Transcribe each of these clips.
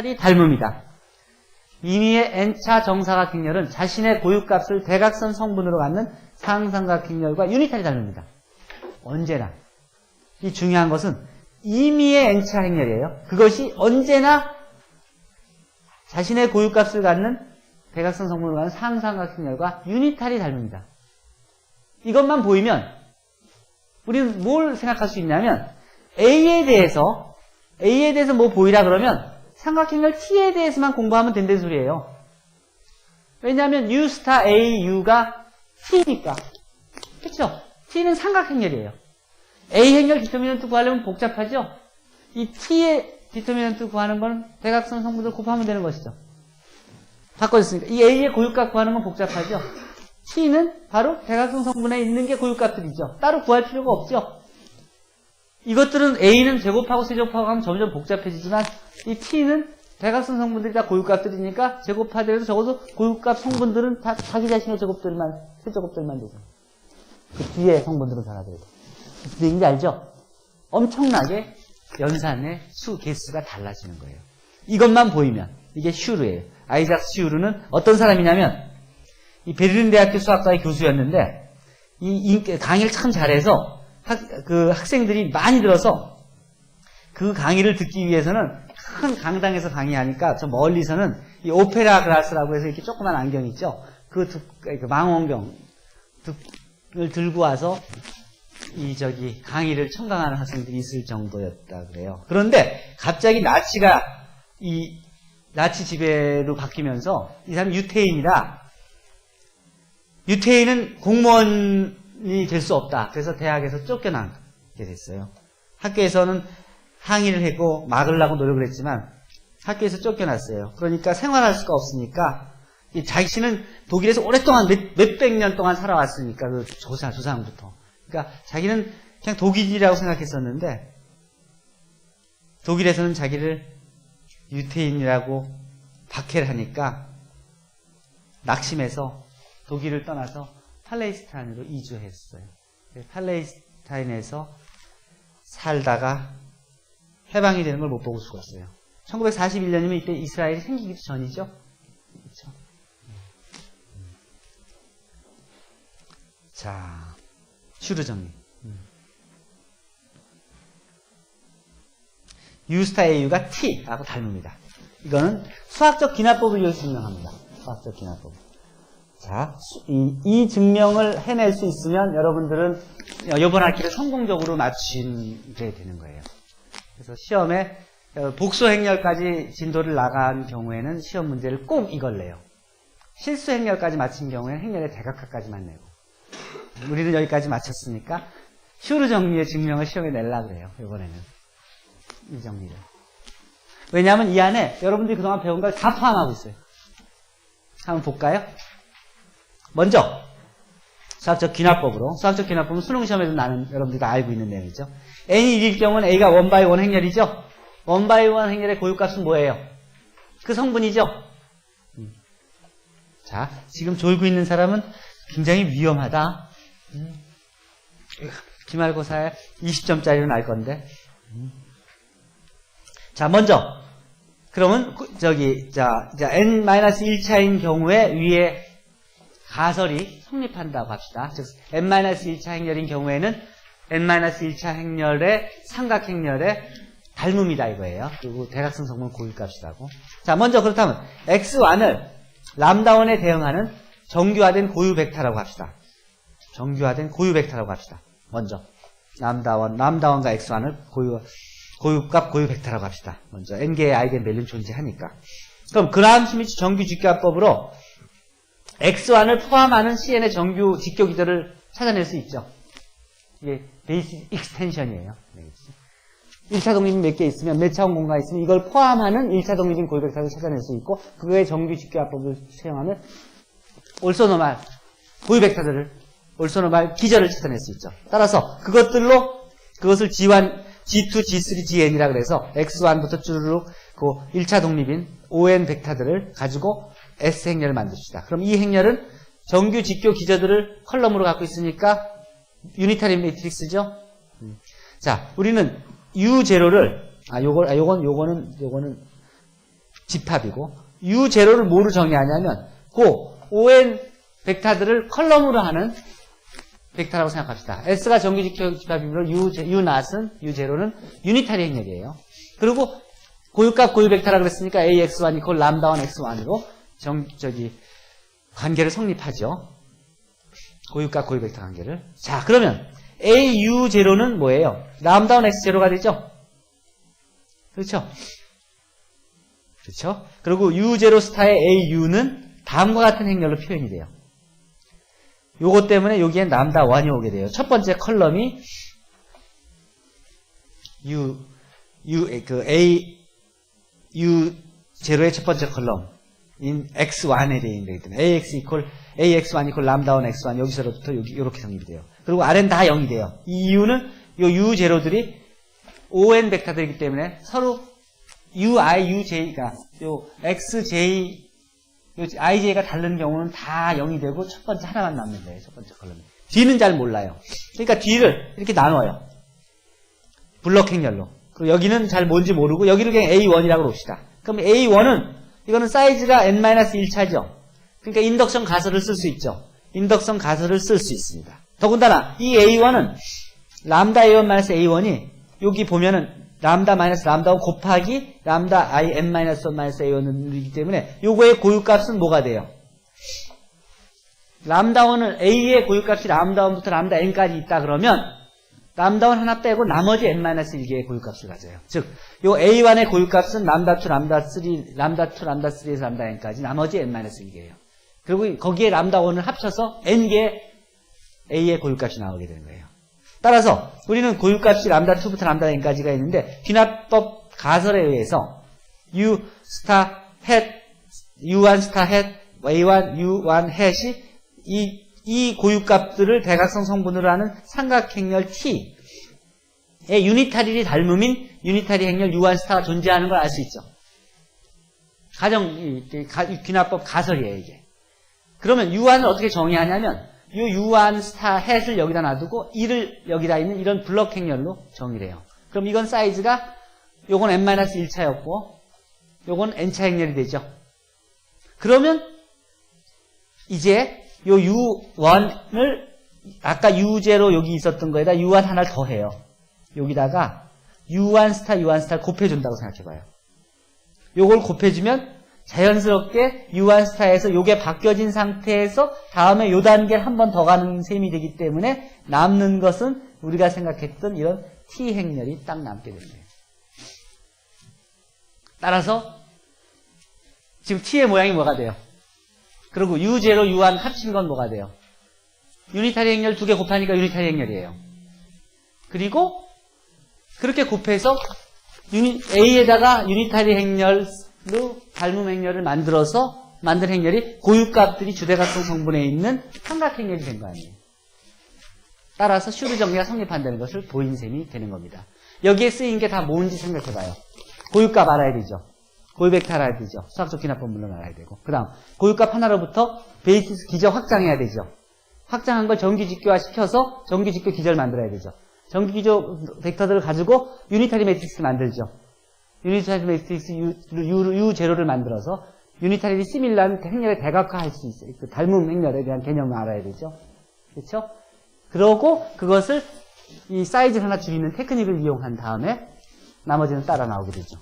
탈이 닮음이다. 임의의 n차 정사각 행렬은 자신의 고유값을 대각선 성분으로 갖는 상삼각 행렬과 유니탈이 닮습니다. 언제나. 이 중요한 것은 임의의 n차 행렬이에요. 그것이 언제나 자신의 고유값을 갖는 대각선 성분으로 갖는 상삼각 행렬과 유니탈이 닮습니다. 이것만 보이면 우리는 뭘 생각할 수 있냐면 A에 대해서 A에 대해서 뭐 보이라 그러면 삼각형을 T에 대해서만 공부하면 된다는 소리예요. 왜냐하면 U 스타 A, U가 T니까. 그렇죠? T는 삼각행렬이에요. A 행렬 디터미넌트 구하려면 복잡하죠? 이 T의 디터미넌트 구하는 건 대각선 성분들 곱하면 되는 것이죠. 바꿔졌으니까. 이 A의 고유값 구하는 건 복잡하죠? T는 바로 대각선 성분에 있는 게 고유값들이죠. 따로 구할 필요가 없죠. 이것들은 A는 제곱하고 세제곱하고 하면 점점 복잡해지지만 이 T는 대각선 성분들이 다 고유값들이니까 제곱하더라도 적어도 고유값 성분들은 다 자기 자신의 제곱들만, 세제곱들만 되죠. 그 뒤에 성분들은 변하더라도. 무슨 얘기인지 알죠? 엄청나게 연산의 수, 개수가 달라지는 거예요. 이것만 보이면. 이게 슈르예요. 아이작 슈르는 어떤 사람이냐면, 이 베를린 대학교 수학과의 교수였는데, 이 인- 강의를 참 잘해서 학, 그 학생들이 많이 들어서 그 강의를 듣기 위해서는 큰 강당에서 강의하니까 저 멀리서는 이 오페라 글라스라고 해서 이렇게 조그만 안경 있죠. 그, 두- 그 망원경 을 들고 와서 이 저기 강의를 청강하는 학생들이 있을 정도였다 그래요. 그런데 갑자기 나치가 이 나치 지배로 바뀌면서 이 사람 유태인이라 유태인은 공무원 이 될 수 없다. 그래서 대학에서 쫓겨나게 됐어요. 학교에서는 항의를 했고 막으려고 노력을 했지만 학교에서 쫓겨났어요. 그러니까 생활할 수가 없으니까 이 자신은 독일에서 오랫동안 몇, 몇백 년 동안 살아왔으니까 그 조상, 조상부터. 그러니까 자기는 그냥 독일이라고 생각했었는데 독일에서는 자기를 유태인이라고 박해를 하니까 낙심해서 독일을 떠나서 팔레스타인으로 이주했어요. 팔레스타인에서 살다가 해방이 되는 걸 못 보고 죽었어요. 1941년이면 이때 이스라엘이 생기기도 전이죠. 그렇죠? 자, 슈르 정리. 음. 유스타 AU가 T하고 닮습니다. 이거는 수학적 기납법을 이용해서 증명합니다. 수학적 기납법. 자, 수- 이, 이 증명을 해낼 수 있으면 여러분들은 이번 학기를 성공적으로 마치게 되는 거예요. 그래서 시험에 어, 복수 행렬까지 진도를 나간 경우에는 시험 문제를 꼭 이걸 내요. 실수 행렬까지 마친 경우에는 행렬의 대각화까지만 내고. 우리는 여기까지 마쳤으니까 슈르 정리의 증명을 시험에 내려고 그래요. 이번에는. 이 정리를. 왜냐하면 이 안에 여러분들이 그동안 배운 걸 다 포함하고 있어요. 한번 볼까요? 먼저 수학적 기납법으로 수학적 기납법은 수능 시험에도 나는 여러분들이 다 알고 있는 내용이죠. n이 1일 경우는 a가 원바이 원 행렬이죠. 원바이 원 행렬의 고유값은 뭐예요? 그 성분이죠. 음. 자, 지금 졸고 있는 사람은 굉장히 위험하다. 음. 기말고사에 20점짜리는 알 건데. 음. 자, 먼저 그러면 그- 저기 자, 자 n-1차인 경우에 위에 가설이 성립한다고 합시다. 즉 n-1차 행렬인 경우에는 n-1차 행렬의 삼각행렬의 닮음이다 이거예요. 그리고 대각선 성분 고유값이라고. 자, 먼저 그렇다면 x1을 람다원에 대응하는 정규화된 고유 벡터라고 합시다. 정규화된 고유 벡터라고 합시다. 먼저 람다원, 람다원과 x1을 고유 고유값 고유 벡터라고 합시다. 먼저 n 개의 아이겐 밸류는 존재하니까. 그럼 그라함 스미츠 정규 직교합법으로 x1을 포함하는 cn의 정규 직교 기절을 찾아낼 수 있죠. 이게 베이스 익스텐션이에요. 1차 독립이 몇개 있으면 몇 차원 공간이 있으면 이걸 포함하는 1차 독립인 벡터를 찾아낼 수 있고 그거의 정규 직교 합법을 사용하면 올소노말 고유 벡터들을 올소노말 기절을 찾아낼 수 있죠. 따라서 그것들로 그것을 G1, G2, G3, Gn이라 그래서 X1부터 쭈르륵 그 1차 독립인 ON 벡터들을 가지고 S 행렬을 만듭시다. 그럼 이 행렬은 정규 직교 기저들을 컬럼으로 갖고 있으니까 유니타리 매트릭스죠. 음. 자, 우리는 U0를 아 요거 아 요건 요거는 요거는 집합이고 U0를 뭐로 정의하냐면 그 ON 벡터들을 컬럼으로 하는 벡터라고 생각합시다. S가 정규 직교 집합이므로 U, U 낫은 U0는 유니타리 행렬이에요. 그리고 고유값 고유 벡터라 그랬으니까 AX1 이퀄 람다1 X1으로 정, 저기, 관계를 성립하죠. 고유값 고유 벡터 관계를. 자, 그러면 AU0는 뭐예요? 람다운 X0가 되죠? 그렇죠? 그렇죠? 그리고 U0 스타의 AU는 다음과 같은 행렬로 표현이 돼요. 요것 때문에 여기엔 람다 1이 오게 돼요. 첫 번째 컬럼이 U, U, 그 A, U0의 첫 번째 컬럼. 인 x1에 대해 되기 때문에 ax 이퀄 ax1 이퀄 람다 1 x1 여기서부터 여기 이렇게 성립이 돼요. 그리고 r은 다 0이 돼요. 이 이유는 이 u 제로들이 on 벡터들이기 때문에 서로 ui, uj가 요 xj, 요 ij가 다른 경우는 다 0이 되고 첫 번째 하나만 남는 거예요. 첫 번째 컬럼이. 뒤는 잘 몰라요. 그러니까 뒤를 이렇게 나눠요. 블럭 행렬로. 그리고 여기는 잘 뭔지 모르고 여기를 그냥 A1이라고 봅시다. 그럼 A1은 이거는 사이즈가 n-1차죠. 그러니까 인덕션 가설을 쓸 수 있죠. 인덕션 가설을 쓸 수 있습니다. 더군다나 이 A1은 람다 A1 마이너스 A1이 여기 보면은 람다 마이너스 람다 1 곱하기 람다 I n 마이너스 1 마이너스 A1이기 때문에 요거의 고유값은 뭐가 돼요? 람다 1은 A의 고유값이 람다 1부터 람다 n까지 있다 그러면 람다 1 하나 빼고 나머지 n-1개의 고유값을 가져요. 즉, 요 A1의 고유값은 람다 2, 람다 3, 람다 2, 람다 3에서 람다 n까지 나머지 n-1개예요. 그리고 거기에 람다 1을 합쳐서 n개의 A의 고유값이 나오게 되는 거예요. 따라서 우리는 고유값이 람다 2부터 람다 n까지가 있는데 귀납법 가설에 의해서 u 스타 헷 u1 스타 헷 a1 u1 헷이 이, 이 고유값들을 대각성 성분으로 하는 삼각행렬 T의 유니타리를 닮음인 유니타리 행렬 u1 스타가 존재하는 걸 알 수 있죠. 가정 귀납법 가설이에요 이게. 그러면 u1을 어떻게 정의하냐면 이 u1 스타 햇을 여기다 놔두고 1을 여기다 있는 이런 블럭 행렬로 정의를 해요. 그럼 이건 사이즈가 요건 n-1차였고 요건 n차 행렬이 되죠. 그러면 이제 요 u1을 아까 u0 여기 있었던 거에다 u1 하나를 더해요. 여기다가 u1 스타 u1 스타를 곱해준다고 생각해봐요. 요걸 곱해주면 자연스럽게 u1 스타에서 요게 바뀌어진 상태에서 다음에 요 단계를 한 번 더 가는 셈이 되기 때문에 남는 것은 우리가 생각했던 이런 t 행렬이 딱 남게 됩니다. 따라서 지금 t의 모양이 뭐가 돼요? 그리고 u0, u1 합친 건 뭐가 돼요? 유니타리 행렬 두 개 곱하니까 유니타리 행렬이에요. 그리고 그렇게 곱해서 유니- A에다가 유니타리 행렬로 닮음 행렬을 만들어서 만든 행렬이 고유값들이 주대각성 성분에 있는 삼각행렬이 된 거 아니에요. 따라서 슈르 정리가 성립한다는 것을 보인 셈이 되는 겁니다. 여기에 쓰인 게 다 뭔지 생각해봐요. 고유값 알아야 되죠. 고유벡터 알아야 되죠. 수학적 기납법 물론 알아야 되고. 그 다음 고유값 하나로부터 베이시스 기저 확장해야 되죠. 확장한 걸 정규직교화 시켜서 정규직교 기저를 만들어야 되죠. 정규기저 벡터들을 가지고 유니타리 매트릭스 만들죠. 유니타리 매트릭스 U, U, U0를 만들어서 유니타리 시밀란 행렬에 대각화할 수 있어요. 그 닮음 행렬에 대한 개념을 알아야 되죠. 그렇죠? 그러고 그것을 이 사이즈 하나 줄이는 테크닉을 이용한 다음에 나머지는 따라 나오게 되죠.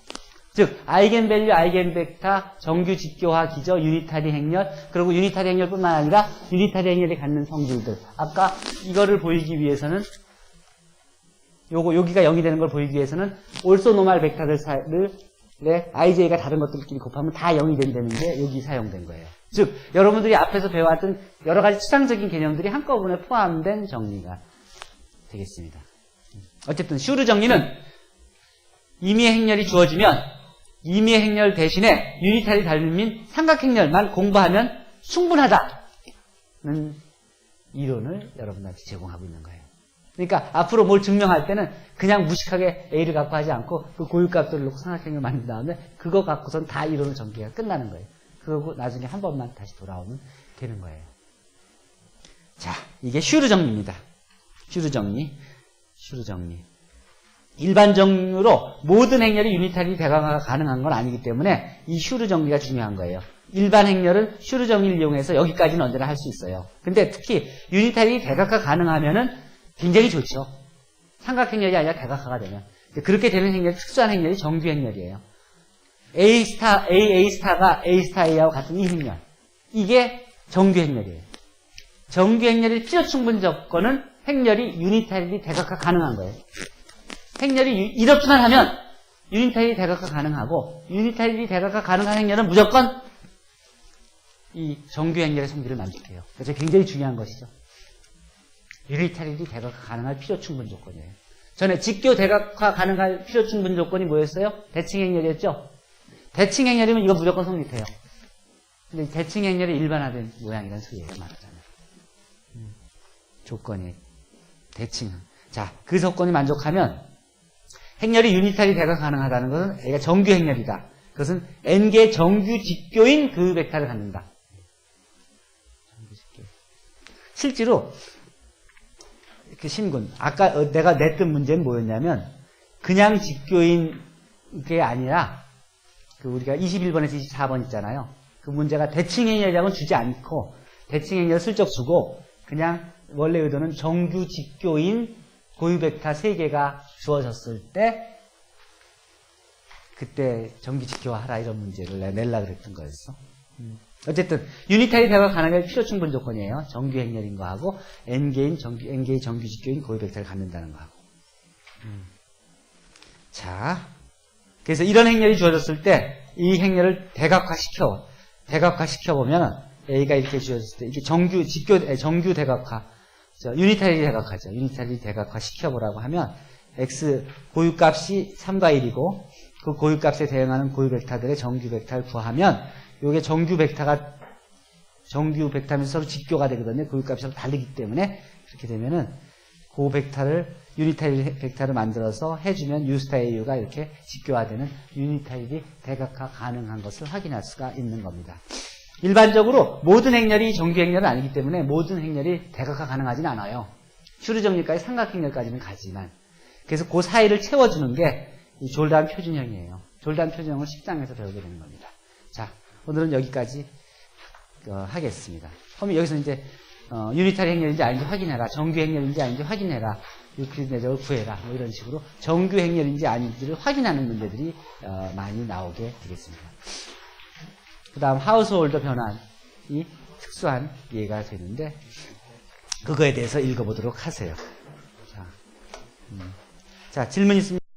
즉 아이겐밸류, 아이겐벡터, 정규 직교화 기저, 유니타리 행렬, 그리고 유니타리 행렬뿐만 아니라 유니타리 행렬이 갖는 성질들. 아까 이거를 보이기 위해서는 요거 여기가 0이 되는 걸 보이기 위해서는 올소노말 벡터들을 네, ij가 다른 것들끼리 곱하면 다 0이 된다는 게 여기 사용된 거예요. 즉 여러분들이 앞에서 배워왔던 여러 가지 추상적인 개념들이 한꺼번에 포함된 정리가 되겠습니다. 어쨌든 슈르 정리는 임의의 행렬이 주어지면 임의의 행렬 대신에 유니타리 닮음인 삼각행렬만 공부하면 충분하다는 이론을 여러분한테 제공하고 있는 거예요. 그러니까 앞으로 뭘 증명할 때는 그냥 무식하게 A를 갖고 하지 않고 그 고유값들을 놓고 삼각형을 만든 다음에 그거 갖고선 다 이론을 전개가 끝나는 거예요. 그거고 나중에 한 번만 다시 돌아오면 되는 거예요. 자, 이게 슈르 정리입니다. 슈르 정리. 슈르 정리. 일반적으로 모든 행렬이 유니타리 대강화가 가능한 건 아니기 때문에 이 슈르 정리가 중요한 거예요. 일반 행렬은 슈르 정리를 이용해서 여기까지는 언제나 할 수 있어요. 근데 특히 유니타리 대각화 가능하면은 굉장히 좋죠. 삼각행렬이 아니라 대각화가 되면. 그렇게 되는 행렬이 특수한 행렬이 정규 행렬이에요. A 스타, A, A 스타가 A 스타 A하고 같은 이 행렬. 이게 정규 행렬이에요. 정규 행렬의 필요 충분 조건은 행렬이 유니타리 대각화 가능한 거예요. 행렬이 유- 이렇게만 하면 유니타리 대각화 가능하고 유니타리 대각화 가능한 행렬은 무조건 이 정규 행렬의 성질을 만족해요. 그래서 굉장히 중요한 것이죠. 유니타리티 대각화 가능할 필요 충분 조건이에요. 전에 직교 대각화 가능할 필요 충분 조건이 뭐였어요? 대칭 행렬이었죠? 대칭 행렬이면 이거 무조건 성립해요. 근데 대칭 행렬이 일반화된 모양이라는 소리예요, 말하자면. 음, 조건이. 대칭. 자, 그 조건이 만족하면 행렬이 유니탈이 대가 가능하다는 것은 A가 정규 행렬이다. 그것은 N개 정규 직교인 그 벡터를 갖는다. 실제로 그 신군 아까 어, 내가 냈던 문제는 뭐였냐면 그냥 직교인 게 아니라 그 우리가 21번에서 24번 있잖아요. 그 문제가 대칭 행렬이라고는 주지 않고 대칭 행렬 슬쩍 주고 그냥 원래 의도는 정규 직교인 고유 벡터 3개가 주어졌을 때 그때 직교하라 이런 문제를 내- 낼라 그랬던 거였어. 음. 어쨌든 유니타리 대화 가능할 필요 충분 조건이에요. 정규 행렬인 거하고 n개인 정규 n개의 정규 직교인 고유 벡터를 갖는다는 거하고. 음. 자, 그래서 이런 행렬이 주어졌을 때 이 행렬을 대각화 시켜 대각화 시켜 보면 a가 이렇게 주어졌을 때 이게 정규 직교 에, 정규 대각화 저, 유니타리 대각화죠. 유니타리 대각화 시켜보라고 하면 x 고유값이 3과 1이고 그 고유값에 대응하는 고유 벡터들의 정규 벡터를 구하면 이게 정규 벡터가 정규 벡터면서 서로 직교가 되거든요. 고유값이 서로 다르기 때문에 그렇게 되면은 그 벡터를 유니타일 벡터를 만들어서 해주면 U 스타 AU가 이렇게 직교화되는 유니타일이 대각화 가능한 것을 확인할 수가 있는 겁니다. 일반적으로 모든 행렬이 정규 행렬은 아니기 때문에 모든 행렬이 대각화 가능하지는 않아요. 슈르 정렬까지 삼각 행렬까지는 가지만 그래서 그 사이를 채워주는 게 이 졸단 표준형이에요. 졸단 표준형을 10장에서 배우게 되는 겁니다. 자, 오늘은 여기까지 어, 하겠습니다. 그럼 여기서 이제 어, 유니타리 행렬인지 아닌지 확인해라. 정규 행렬인지 아닌지 확인해라. 유클리드 내적을 구해라. 뭐 이런 식으로 정규 행렬인지 아닌지를 확인하는 문제들이 어, 많이 나오게 되겠습니다. 그 다음 하우스홀더 변환이 특수한 예가 되는데 그거에 대해서 읽어보도록 하세요. 자, 음. 자 질문 있습니까?